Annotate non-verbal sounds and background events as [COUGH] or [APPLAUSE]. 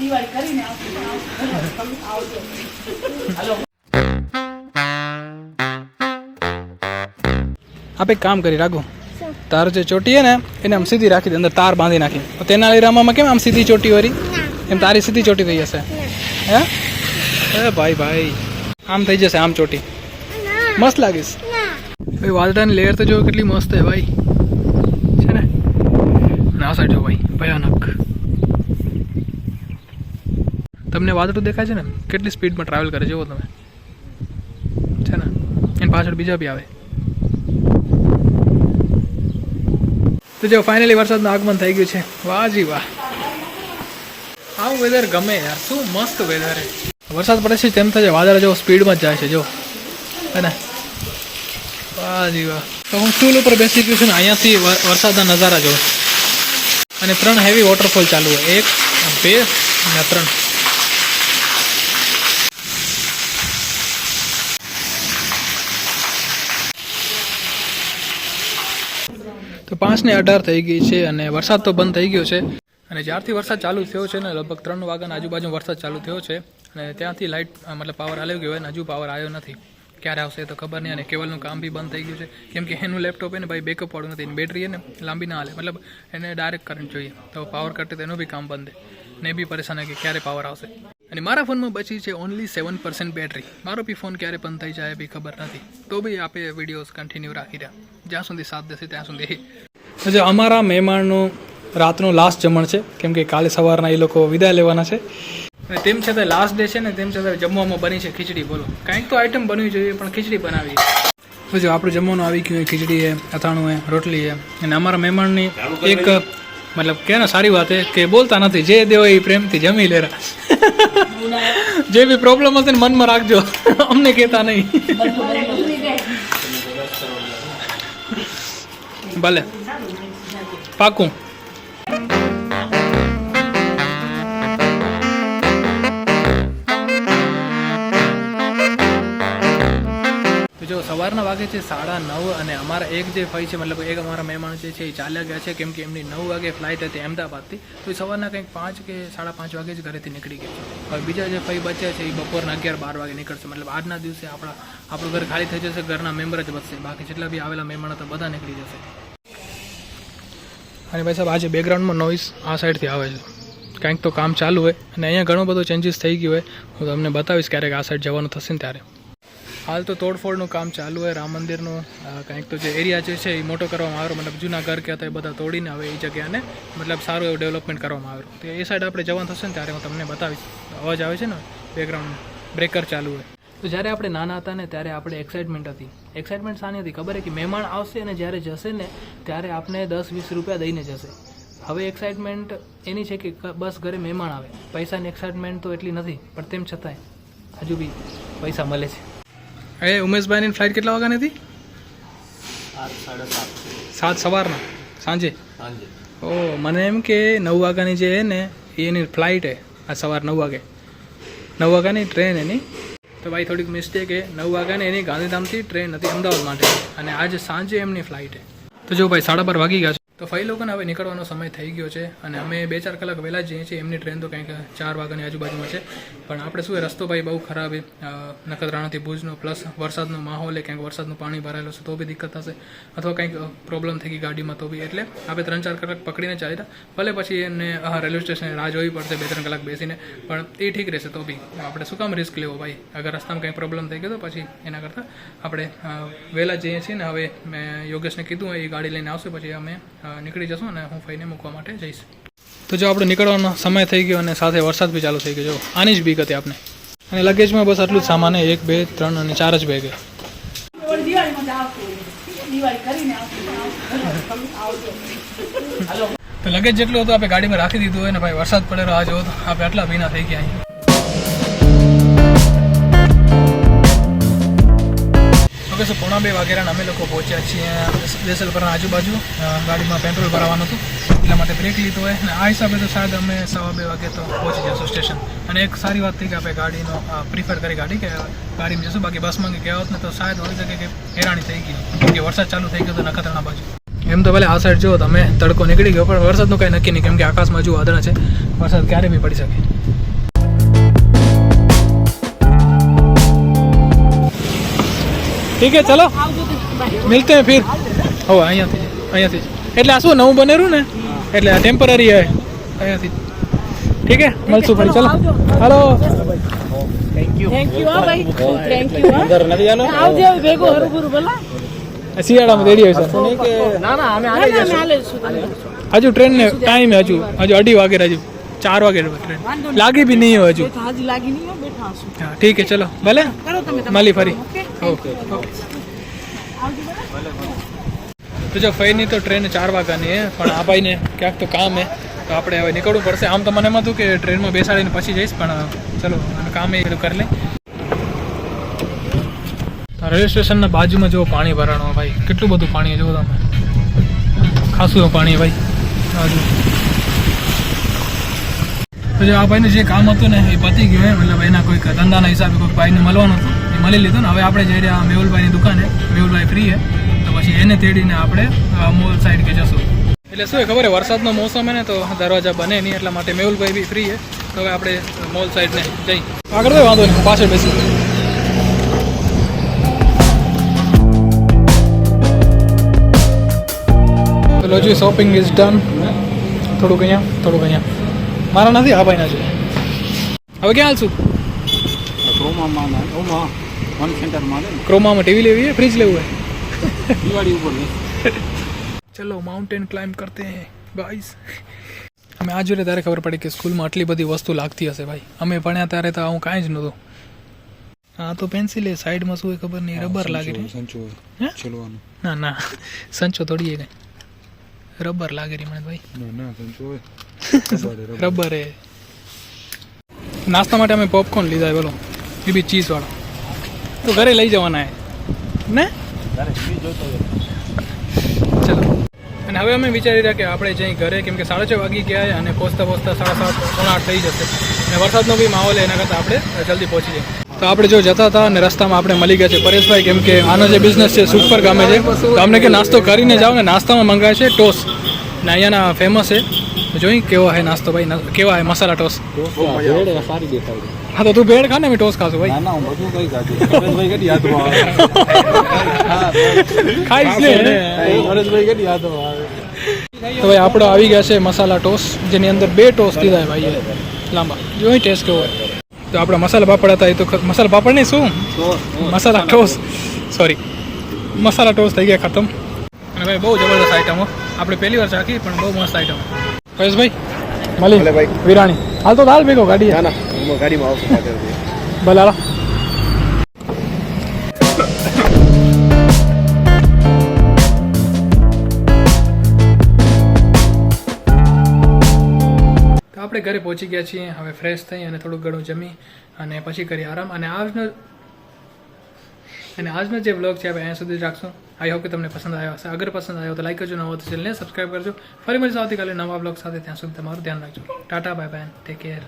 દિવાળી કરીને આવજો હાલો. આપણે એક કામ કરી રાખો. તાર જે ચોટી હે ને એને આમ સીધી રાખી દે અંદર તાર બાંધી નાખી. તેના તેના લીરામાં કેમ આમ સીધી ચોટી વળી? એમ તારી સીધી ચોટી થઈ જશે. હે? એ ભાઈ ભાઈ. આમ થઈ જશે આમ ચોટી. મસ્ત લાગીશ. ભાઈ વાદળાની લેયર તો જો કેટલી મસ્ત છે ભાઈ. છે ને? ના સાઈડ જો ભાઈ. ભયાનક. તમને વાદળું દેખાય છે ને? કેટલી સ્પીડમાં ટ્રાવેલ કરે જુઓ તમે. છે ને? એની પાછળ બીજા બી આવે. તો જો ફાઇનલી વરસાદનું આગમન થઈ ગયું છે. વાહ જી વાહ. આવું વેધર ગમે યાર. શું મસ્ત વેધર વરસાદ પડે છે તેમ થશે વાદળ જો સ્પીડમાં જ જાય છે, જો. હે ને? વાહ જી વાહ. તો હું સ્ટૂલ ઉપર બેસી ગયું છું ને, અહીંયાથી વરસાદના નજારા જોઉં અને ત્રણ હેવી વોટરફોલ ચાલુ હોય. એક, બે, અને ત્રણ. તો પાંચ ને અઢાર થઈ ગઈ છે અને વરસાદ તો બંધ થઈ ગયો છે. અને જ્યારથી વરસાદ ચાલુ થયો છે ને, લગભગ ત્રણ વાગ્યાના આજુબાજુ વરસાદ ચાલુ થયો છે અને ત્યાંથી લાઇટ મતલબ પાવર આવી ગયો અને હજુ પાવર આવ્યો નથી. ક્યારે આવશે તો ખબર નહીં અને કેબલનું કામ બી બંધ થઈ ગયું છે. કેમ કે એનું લેપટોપ એને ભાઈ બેકઅપ વાળું નથી બેટરી એને લાંબી ના હાલે. મતલબ એને ડાયરેક્ટ કરંટ જોઈએ. તો પાવર કટે એનું બી કામ બંધ ને બી પરેશાન કે ક્યારે પાવર આવશે. અને મારા ફોનમાં બચી છે ઓનલી સેવન પર્સન્ટ બેટરી મારો બી ફોન ક્યારે બંધ થઈ જાય એ બી ખબર નથી. તો બી આપણે વિડીયોઝ કન્ટિન્યુ રાખી રહ્યા. જ્યાં સુધી સાથ દેશે ત્યાં સુધી. જે અમારા મહેમાનનું રાતનું લાસ્ટ જમણ છે. કેમ કે કાલે સવારના એ લોકો વિદાય લેવાના છે. અને તેમ છતાં લાસ્ટ ડે છે ને તેમ છતાં જમવામાં બની છે ખીચડી બોલો. કાંઈક તો આઈટમ બનવી જોઈએ પણ ખીચડી બનાવી. તો જો આપણું જમવાનું આવી ગયું હોય ખીચડી છે અથાણું છે રોટલી છે. અને અમારા મહેમાનની એક મતલબ કે ને સારી વાત છે કે બોલતા નથી. જે દેવો એ પ્રેમથી જમી લેરા. [LAUGHS] જે બી પ્રોબ્લેમ હશે ને મનમાં રાખજો. અમને કહેતા નહીં. ભલે. પાકું. સવારના વાગે છે, સાડા નવ અને અમારા એક જે ભાઈ છે, મતલબ એક અમારા મહેમાન જે છે, એ ચાલ્યા ગયા છે, કેમ કે એમની નવ વાગે ફ્લાઇટ હતી અમદાવાદથી. તો એ સવારના કંઈક પાંચ કે સાડા પાંચ વાગે જ ઘરેથી નીકળી ગયા છે. હવે બીજા જે ભાઈ બચ્યા છે, એ બપોરના અગિયાર બાર વાગે નીકળશે. મતલબ આજના દિવસે આપણા, આપણું ઘર ખાલી થઈ જશે, ઘરના મેમ્બર જ બચશે. બાકી જેટલા બી આવેલા મહેમાન તો બધા નીકળી જશે. અને ભાઈ સાહેબ આજે બેકગ્રાઉન્ડમાં નોઇઝ આ સાઈડથી આવે છે. કાંઈક તો કામ ચાલુ હોય. અને અહીંયા ઘણો બધો ચેન્જીસ થઈ ગયો હોય. હું તમને બતાવીશ ક્યારેક આ સાઈડ જવાનું થશે ને ત્યારે. હાલ તો તોડફોડનું કામ ચાલુ હોય, રામ મંદિરનું કાંઈક તો જે એરિયા જે છે એ મોટો કરવામાં આવ્યો, મતલબ જૂના ઘર કે હતા એ બધા તોડીને હવે એ જગ્યાને મતલબ સારું એવું ડેવલપમેન્ટ કરવામાં આવ્યું. તો એ સાઈડ આપણે જવાનું થશે ને ત્યારે હું તમને બતાવીશ. અવાજ આવે છે ને? બેકગ્રાઉન્ડ બ્રેકર ચાલુ હોય. તો જ્યારે આપણે નાના હતા ને ત્યારે આપણે એક્સાઇટમેન્ટ હતી. એક્સાઇટમેન્ટ સાની હતી? ખબર કે મહેમાન આવશે અને જ્યારે જશે ને ત્યારે આપણે દસ, વીસ રૂપિયા દઈને જશે. હવે એક્સાઇટમેન્ટ એની છે કે બસ ઘરે મહેમાન આવે. પૈસાની એક્સાઇટમેન્ટ તો એટલી નથી, પણ તેમ છતાંય હજુ બી પૈસા મળે છે. એ ઉમેશભાઈની ફ્લાઇટ કેટલા વાગ્યાની હતી? સાત સવારના સાંજે? ઓ મને એમ કે નવ વાગ્યાની જે ને એ એની ફ્લાઇટ હે આ સવાર નવ વાગે. નવ વાગ્યાની ટ્રેન એની. તો ભાઈ થોડીક મિસ્ટેક હે નવ વાગ્યાની એની ગાંધીધામથી ટ્રેન હતી અમદાવાદ માટે. અને આજે સાંજે એમની ફ્લાઇટ હે તો જો ભાઈ સાડા બાર વાગી ગયા છે. તો ફઈ લોકોને હવે નીકળવાનો સમય થઈ ગયો છે અને અમે બે ચાર કલાક વહેલા જઈએ છીએ. એમની ટ્રેન તો કંઈક ચાર વાગ્યાની આજુબાજુમાં છે. પણ આપણે શું રસ્તો ભાઈ બહુ ખરાબ નખત્રાણાથી ભુજનો પ્લસ વરસાદનો માહોલ એ કંઈક વરસાદનું પાણી ભરાયેલું છે તો બી દિક્કત થશે. અથવા કંઈક પ્રોબ્લેમ થઈ ગઈ ગાડીમાં તો બી. એટલે આપણે ત્રણ ચાર કલાક પકડીને ચાલી ભલે પછી અ, રેલવે સ્ટેશને રાહ જોવી પડશે બે ત્રણ કલાક બેસીને. પણ એ ઠીક રહેશે તો બી. આપણે શું કામ રિસ્ક લેવો ભાઈ? અગર રસ્તામાં કંઈ પ્રોબ્લેમ થઈ ગયો તો પછી એના કરતાં આપણે વહેલા જઈએ છીએ ને. હવે મેં યોગેશને કીધું એ ગાડી લઈને આવશે. પછી અમે નીકળી જશું અને હું ફઈને મૂકવા માટે જઈશ. તો જો આપણે નીકળવાનો સમય થઈ ગયો અને સાથે વરસાદ બી ચાલુ થઈ ગયો. જો, આની જ બીક હતી આપણે અને લગેજમાં બસ આટલું જ સામાન. એક, બે, ત્રણ અને ચાર જ બેગ તો લગેજ જેટલું હતું આપણે ગાડીમાં રાખી દીધું હોય ને, ભાઈ, વરસાદ પડેલો, આ જો આપણે આટલા ભીના થઈ ગયા ઓકે સો પોણા બે વાગ્યાના અમે લોકો પહોંચ્યા છીએ દેસલપરના આજુબાજુ ગાડીમાં પેટ્રોલ ભરાવાનું હતું. એટલા માટે બ્રેક લીધો હોય. અને આ હિસાબે તો શાયદ અમે સવા બે વાગે તો પહોંચી જશું સ્ટેશન. અને એક સારી વાત થઈ કે આપણે ગાડીનો પ્રિફર કરી ગાડી કે ગાડીમાં જશું બાકી બસમાં ગયા હોત ને તો શાયદ હોય શકે કે હેરાણી થઈ ગઈ. કે વરસાદ ચાલુ થઈ ગયો તો નખત્રાણા બાજુ. એમ તો ભલે આ સાઈડ જુઓ, તમે તડકો નીકળી ગયો, પણ વરસાદનું કાંઈ નક્કી નહીં. કેમ કે આકાશમાં જુઓ વાદળા છે. વરસાદ ક્યારે બી પડી શકે. ઠીક છે ચલો. મિલતે હે ફિર. હો અહીંયાથી અહીંયાથી એટલે આ શું નવું બનેરું ને? એટલે આ ટેમ્પરરી હે. અહીંયાથી ઠીક હે મળશું ફરી ચલો. હાલો. થેન્ક યુ હા ભાઈ. થેન્ક યુ અંદર નથી આલો આવજો ભેગો હરુભરુ ભલા. શિયાળામાં રેડી હોય સર ના ના અમે હાલે જશું. હજુ ટ્રેન ને ટાઈમ હજુ. હજુ અઢી વાગે હજુ. ચાર વાગે ટ્રેન લાગી બી નહીં હોય હજુ. લાગી નહીં બેઠા હા ઠીક હે ચલો. ભલે. કરો તમે મળી ફરી. તો જો ફઈની તો ટ્રેન ચાર વાગ્યાની હે, પણ આ ભાઈને ક્યાંક તો કામ હે. તો આપણે હવે નીકળવું પડશે. આમ તો મને એમ હતું કે ટ્રેનમાં બેસાડીને પછી જઈશ, પણ ચલો કામ એ કરી લે. રેલવે સ્ટેશનના બાજુમાં જો પાણી ભરાણો ભાઈ. કેટલું બધું પાણી જુઓ તમે. ખાસું પાણી ભાઈ. બાજુ તો જો, આ ભાઈનું જે કામ હતું ને, એ પતી ગયું મતલબ એના કોઈક ધંધાના હિસાબે કોઈક ભાઈને મળવાનું હતું. મળી લીધું ને. હવે આપણે જઈ રહ્યા મેહુલભાઈની દુકાને. મેહુલભાઈ ફ્રી છે. તો પછી એને તેડીને આપણે મોલ સાઈડ કે જશું. એટલે શું ખબર છે, વરસાદનો મોસમ હે ને, તો દરવાજા બને નહીં, એટલા માટે મેહુલભાઈ બી ફ્રી છે. તો હવે આપણે મોલ સાઈડને જઈ. આગળ તો વાંધો નહીં, પાછળ બેસી. લોજી શોપિંગ ઇઝ ડન થોડુંક અહીંયા થોડુંક અહીંયા. મારા નથી, આ ભાઈના છે. હવે ક્યાં હાલશું? ને ઓમાં વન સેન્ટરમાં ને ક્રોમામાં ટીવી લેવી है फ्रिज લેવું है દિવાળી ઉપર ને ચલો માઉન્ટેન ક્લાઇમ્બ કરતે हैं ગાઈસ અમે આ જોડે ત્યારે ખબર પડી કે સ્કૂલમાં આટલી બધી વસ્તુ લાગતી હશે ભાઈ અમે ભણ્યા ત્યારે તો આવું કાંઈ જ નહોતું હા તો પેન્સિલ એ સાઈડમાં શું હોય ખબર નહીં રબર લાગી રહી સંચો હે? છેલવાનું ના ના સંચો થોડી કઈ રબર લાગે રહી મને ભાઈ ના ના સંચો હોય રબર એ નાસ્તા માટે અમે પોપકોર્ન લીધા બોલો એ બી ચીઝ વાળો તો ઘરે લઈ જવાના હે. ને? ચલો. અને હવે અમે વિચારી રહ્યા કે આપણે જઈ ઘરે, કેમ કે સાડા છ વાગી ગયા છે અને પહોંચતા પહોંચતા સાડા સાત, પોણા આઠ થઈ જશે. અને વરસાદનો બી માહોલ એના કરતાં આપણે જલ્દી પહોંચી જઈએ. તો આપણે જો જતા હતા અને રસ્તામાં આપણે મળી ગયા છે પરેશભાઈ, કેમ કે આનો જે બિઝનેસ છે સુપર ગામે છે. તો અમને કે નાસ્તો કરીને જાઓ ને નાસ્તામાં મંગાવે છે ટોસ. ને અહીંયાના ફેમસ છે. જોઈ કેવો હે નાસ્તો ભાઈ કેવા હે મસાલા ટોસ? સારી દેખાય હા તો તું ભેળ ખા ને મેં ટોસ ખાશું ભાઈ. ના ના હું બધું કઈ કાઢું ભાઈ કેટલી યાદ આવે. [LAUGHS] ખાઈશ ને. પરેશભાઈ કેટલી યાદ આવે. તો ભાઈ આપણો આવી ગયા છે મસાલા ટોસ જેની અંદર બે ટોસ દીધા ભાઈ લાંબા. જોઈ ટેસ્ટ કેવો હોય. તો આપણા મસાલા પાપડ હતા એ તો મસાલા પાપડ નહીં શું? Masala toast. Sorry masala toast થઈ ગયા ખતમ. અને ભાઈ બહુ જબરદસ્ત આઈટમ હો. આપણે પહેલી વાર ચાખી પણ બહુ મસ્ત આઈટમ પરેશભાઈ મળી ભાઈ. વિરાણી. હાલ તો હાલ ભેગો ગાડી ના ના ગાડીમાં આવશું પાછળથી. ભલે હાલો. તો આપણે ઘરે પહોંચી ગયા છીએ. હવે ફ્રેશ થઈ અને થોડુંક ઘણું જમી અને પછી કરી આરામ. અને આજનો અને આજનો જે બ્લોગ છે, આપણે અહીંયા સુધી રાખશું. આઈ હોપ કે તમને પસંદ આવ્યો હશે. અગર પસંદ આવ્યો તો લાઈક કરજો, નવો તો ચેનલને સબસ્ક્રાઈબ કરજો. ફરી મળીશું આવતીકાલે નવા બ્લોગ સાથે. ત્યાં સુધી તમારું ધ્યાન રાખજો. Tata bye bye take care